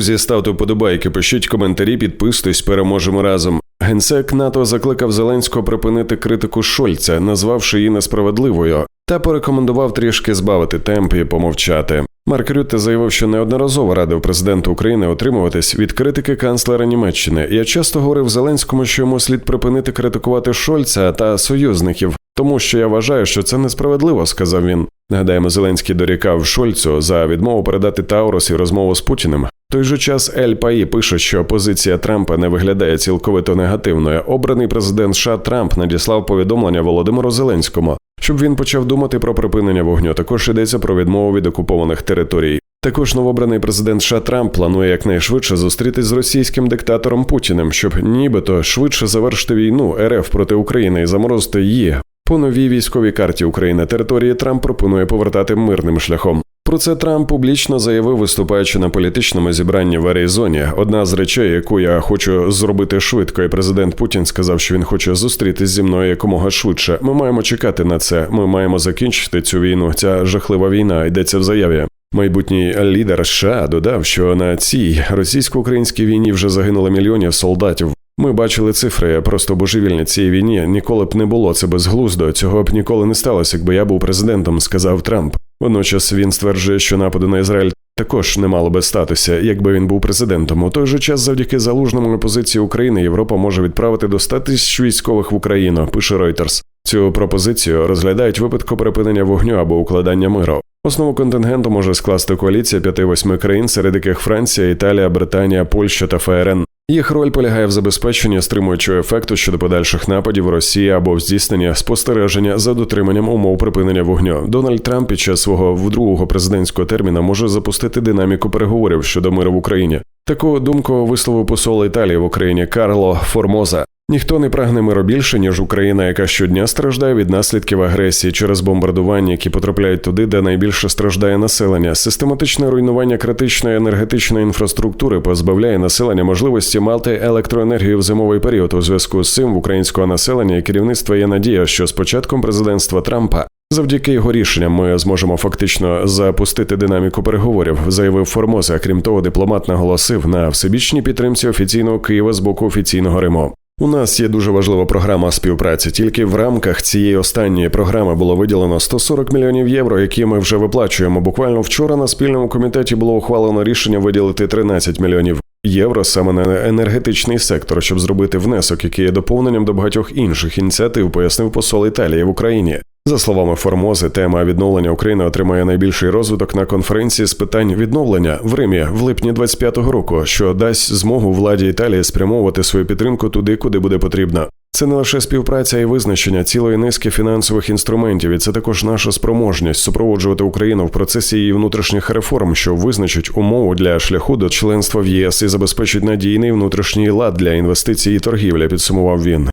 Друзі, ставте вподобайки, пишіть коментарі, підписуйтесь, переможемо разом. Генсек НАТО закликав Зеленського припинити критику Шольца, назвавши її несправедливою, та порекомендував трішки збавити темп і помовчати. Марк Рютте заявив, що неодноразово радив президенту України отримуватись від критики канцлера Німеччини. Я часто говорив Зеленському, що йому слід припинити критикувати Шольца та союзників, тому що я вважаю, що це несправедливо, сказав він. Нагадаємо, Зеленський дорікав Шольцу за відмову передати Таурус і розмову з Путіним. Той же час Ель Паї пише, що позиція Трампа не виглядає цілковито негативною. Обраний президент США Трамп надіслав повідомлення Володимиру Зеленському, щоб він почав думати про припинення вогню. Також йдеться про відмову від окупованих територій. Також новообраний президент США Трамп планує якнайшвидше зустрітись з російським диктатором Путіним, щоб нібито швидше завершити війну РФ проти України і заморозити її. По новій військовій карті України території Трамп пропонує повертати мирним шляхом. Про це Трамп публічно заявив, виступаючи на політичному зібранні в Аризоні. Одна з речей, яку я хочу зробити швидко, і президент Путін сказав, що він хоче зустрітись зі мною якомога швидше. Ми маємо чекати на це. Ми маємо закінчити цю війну. Ця жахлива війна йдеться в заяві. Майбутній лідер США додав, що на цій російсько-українській війні вже загинуло мільйонів солдатів. Ми бачили цифри, просто божевільні цієї війні ніколи б не було це безглуздо. Цього б ніколи не сталося, якби я був президентом, сказав Трамп. Водночас він стверджує, що нападу на Ізраїль також не мало би статися, якби він був президентом. У той же час, завдяки залужному позиції України, Європа може відправити до 100 тисяч військових в Україну. Пише Reuters. Цю пропозицію розглядають випадку припинення вогню або укладання миру. Основу контингенту може скласти коаліція п'яти-восьми країн, серед яких Франція, Італія, Британія, Польща та ФРН. Їх роль полягає в забезпеченні стримуючого ефекту щодо подальших нападів Росії або в здійсненні спостереження за дотриманням умов припинення вогню. Дональд Трамп під час свого другого президентського терміна може запустити динаміку переговорів щодо миру в Україні. Таку думку висловив посол Італії в Україні Карло Формоза. Ніхто не прагне миру більше, ніж Україна, яка щодня страждає від наслідків агресії через бомбардування, які потрапляють туди, де найбільше страждає населення. Систематичне руйнування критичної енергетичної інфраструктури позбавляє населення можливості мати електроенергію в зимовий період. У зв'язку з цим в українського населення і керівництва є надія, що з початком президентства Трампа. Завдяки його рішенням ми зможемо фактично запустити динаміку переговорів, заявив Формоза. Крім того, дипломат наголосив на всебічній підтримці офіційного Києва з боку офіційного Риму. У нас є дуже важлива програма співпраці. Тільки в рамках цієї останньої програми було виділено 140 мільйонів євро, які ми вже виплачуємо. Буквально вчора на спільному комітеті було ухвалено рішення виділити 13 мільйонів євро саме на енергетичний сектор, щоб зробити внесок, який є доповненням до багатьох інших ініціатив, пояснив посол Італії в Україні. За словами Формози, тема відновлення України отримає найбільший розвиток на конференції з питань відновлення в Римі в липні 25-го року, що дасть змогу владі Італії спрямовувати свою підтримку туди, куди буде потрібно. Це не лише співпраця і визначення цілої низки фінансових інструментів, і це також наша спроможність супроводжувати Україну в процесі її внутрішніх реформ, що визначить умову для шляху до членства в ЄС і забезпечить надійний внутрішній лад для інвестицій і торгівля. Підсумував він.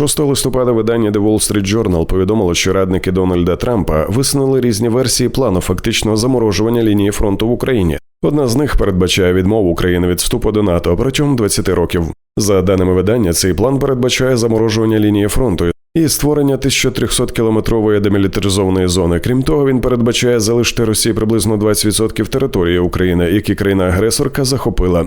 6 листопада видання The Wall Street Journal повідомило, що радники Дональда Трампа висунули різні версії плану фактичного заморожування лінії фронту в Україні. Одна з них передбачає відмову України від вступу до НАТО протягом 20 років. За даними видання, цей план передбачає заморожування лінії фронту і створення 1300 кілометрової демілітаризованої зони. Крім того, він передбачає залишити Росії приблизно 20% території України, які країна-агресорка захопила.